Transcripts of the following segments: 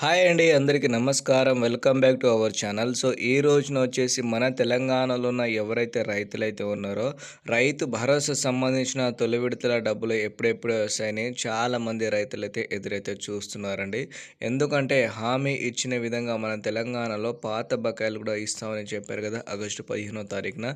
Hi అండి అందరికీ నమస్కారం. Welcome back to our channel. So ఈ రోజున వచ్చేసి మన తెలంగాణలో ఉన్న ఎవరైతే రైతులైతే ఉన్నారో రైతు భరోసా సంబంధించిన తొలి విడతల డబ్బులు ఎప్పుడెప్పుడు వస్తాయని చాలామంది రైతులైతే ఎదురైతే చూస్తున్నారండి. ఎందుకంటే హామీ ఇచ్చిన విధంగా మన తెలంగాణలో పాత బకాయిలు కూడా ఇస్తామని చెప్పారు కదా ఆగస్టు పదిహేనో తారీఖున.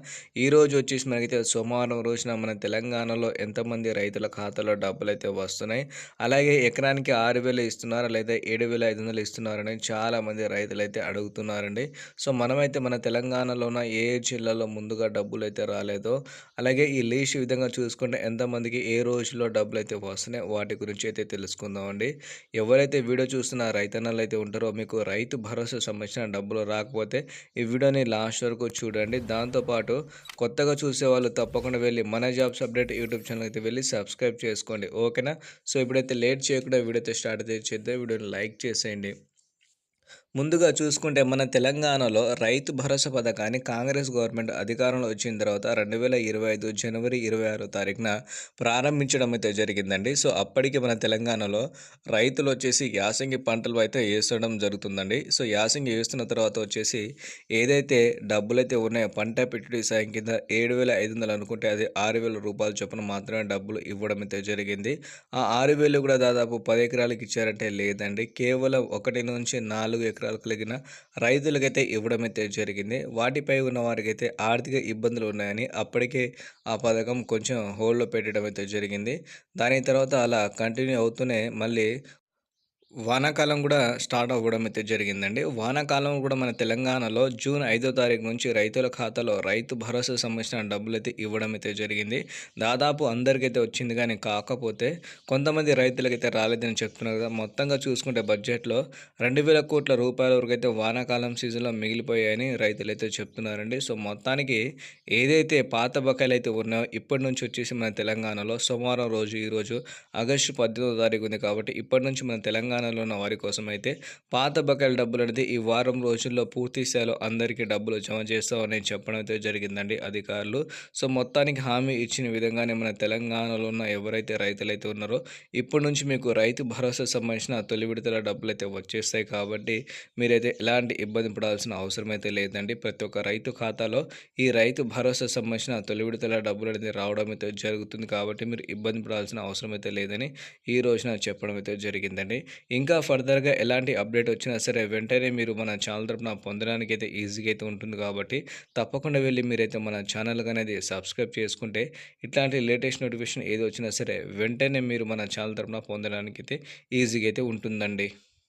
ఈ రోజు వచ్చేసి మనకైతే సోమవారం రోజున మన తెలంగాణలో ఎంతమంది రైతుల ఖాతాలో డబ్బులు అయితే వస్తున్నాయి. అలాగే ఎకరానికి ఆరు వేలు ఇస్తున్నారా లేదా ఏడు వేల ఐదు వందలు ఇస్తున్నారని చాలామంది రైతులు అయితే అడుగుతున్నారండి. సో మనమైతే మన తెలంగాణలో ఉన్న ఏ జిల్లాలో ముందుగా డబ్బులు అయితే రాలేదో అలాగే ఈ లీస్ట్ విధంగా చూసుకుంటే ఎంతమందికి ఏ రోజుల్లో డబ్బులు అయితే వస్తున్నాయి వాటి గురించి అయితే తెలుసుకుందామండి. ఎవరైతే వీడియో చూస్తున్న రైతన్నలు అయితే ఉంటారో మీకు రైతు భరోసా సంబంధించిన డబ్బులు రాకపోతే ఈ వీడియోని లాస్ట్ వరకు చూడండి. దాంతోపాటు కొత్తగా చూసే వాళ్ళు తప్పకుండా వెళ్ళి మన జాబ్స్ అప్డేట్ యూట్యూబ్ ఛానల్ అయితే వెళ్ళి సబ్స్క్రైబ్ చేసుకోండి. ఓకేనా? సో ఇప్పుడైతే లేట్ చేయకుండా వీడియో అయితే స్టార్ట్ అయితే చేద్దాం. వీడియోని లైక్ చేసేయండి. ഉണ്ട് ముందుగా చూసుకుంటే మన తెలంగాణలో రైతు భరోసా పథకాన్ని కాంగ్రెస్ గవర్నమెంట్ అధికారంలో వచ్చిన తర్వాత రెండు వేల ఇరవై ఐదు జనవరి ఇరవై ఆరో తారీఖున ప్రారంభించడం అయితే జరిగిందండి. సో అప్పటికి మన తెలంగాణలో రైతులు వచ్చేసి యాసంగి పంటలు అయితే వేసడం జరుగుతుందండి. సో యాసంగి వేస్తున్న తర్వాత వచ్చేసి ఏదైతే డబ్బులు అయితే ఉన్నాయో పంట పెట్టుబడి సాయం కింద ఏడు వేల ఐదు వందలు అనుకుంటే అది ఆరు వేల రూపాయల చొప్పున మాత్రమే డబ్బులు ఇవ్వడం అయితే జరిగింది. ఆ ఆరు వేలు కూడా దాదాపు పది ఎకరాలకు ఇచ్చారంటే లేదండి. కేవలం ఒకటి నుంచి నాలుగు ఎకరాలు కలిగిన రైతులకైతే ఇవ్వడం అయితే జరిగింది. వాటిపై ఉన్న వారికైతే ఆర్థిక ఇబ్బందులు ఉన్నాయని అప్పటికే ఆ పథకం కొంచెం హోల్డ్లో పెట్టడం అయితే జరిగింది. దాని తర్వాత అలా కంటిన్యూ అవుతూనే మళ్ళీ వానాకాలం కూడా స్టార్ట్ అవ్వడం అయితే జరిగిందండి. వానాకాలం కూడా మన తెలంగాణలో జూన్ ఐదో తారీఖు నుంచి రైతుల ఖాతాలో రైతు భరోసా సంబంధించిన డబ్బులు అయితే ఇవ్వడం అయితే జరిగింది. దాదాపు అందరికైతే వచ్చింది కానీ కాకపోతే కొంతమంది రైతులకైతే రాలేదని చెప్తున్నారు కదా. మొత్తంగా చూసుకుంటే బడ్జెట్లో రెండు వేల కోట్ల రూపాయల వరకు అయితే వానాకాలం సీజన్లో మిగిలిపోయాయని రైతులు అయితే చెప్తున్నారండి. సో మొత్తానికి ఏదైతే పాత బకాయిలు అయితే ఉన్నాయో ఇప్పటి నుంచి వచ్చేసి మన తెలంగాణలో సోమవారం రోజు ఈరోజు ఆగస్టు పద్దెనిమిదో తారీఖు ఉంది కాబట్టి ఇప్పటి నుంచి మన తెలంగాణ తెలంగాణలో ఉన్న వారి కోసం అయితే పాత బకాయిల డబ్బులు అనేది ఈ వారం రోజుల్లో పూర్తి స్థాయిలో అందరికీ డబ్బులు జమ చేస్తామని చెప్పడం అయితే జరిగిందండి అధికారులు. సో మొత్తానికి హామీ ఇచ్చిన విధంగానే మన తెలంగాణలో ఉన్న ఎవరైతే రైతులైతే ఉన్నారో ఇప్పటి నుంచి మీకు రైతు భరోసా సంబంధించిన తొలి విడతల డబ్బులు అయితే వచ్చేస్తాయి కాబట్టి మీరైతే ఎలాంటి ఇబ్బంది పడాల్సిన అవసరం అయితే లేదండి. ప్రతి ఒక్క రైతు ఖాతాలో ఈ రైతు భరోసా సంబంధించిన తొలి విడతల డబ్బులు అనేది రావడం అయితే జరుగుతుంది కాబట్టి మీరు ఇబ్బంది పడాల్సిన అవసరం అయితే లేదని ఈ రోజున చెప్పడం అయితే జరిగిందండి. ఇంకా ఫర్దర్గా ఎలాంటి అప్డేట్ వచ్చినా సరే వెంటనే మీరు మన ఛానల్ తరపున పొందడానికి అయితే ఈజీగా అయితే ఉంటుంది కాబట్టి తప్పకుండా వెళ్ళి మీరైతే మన ఛానల్ అనేది సబ్స్క్రైబ్ చేసుకుంటే ఇట్లాంటి లేటెస్ట్ నోటిఫికేషన్ ఏది వచ్చినా సరే వెంటనే మీరు మన ఛానల్ తరపున పొందడానికి అయితే ఈజీగా అయితే ఉంటుందండి.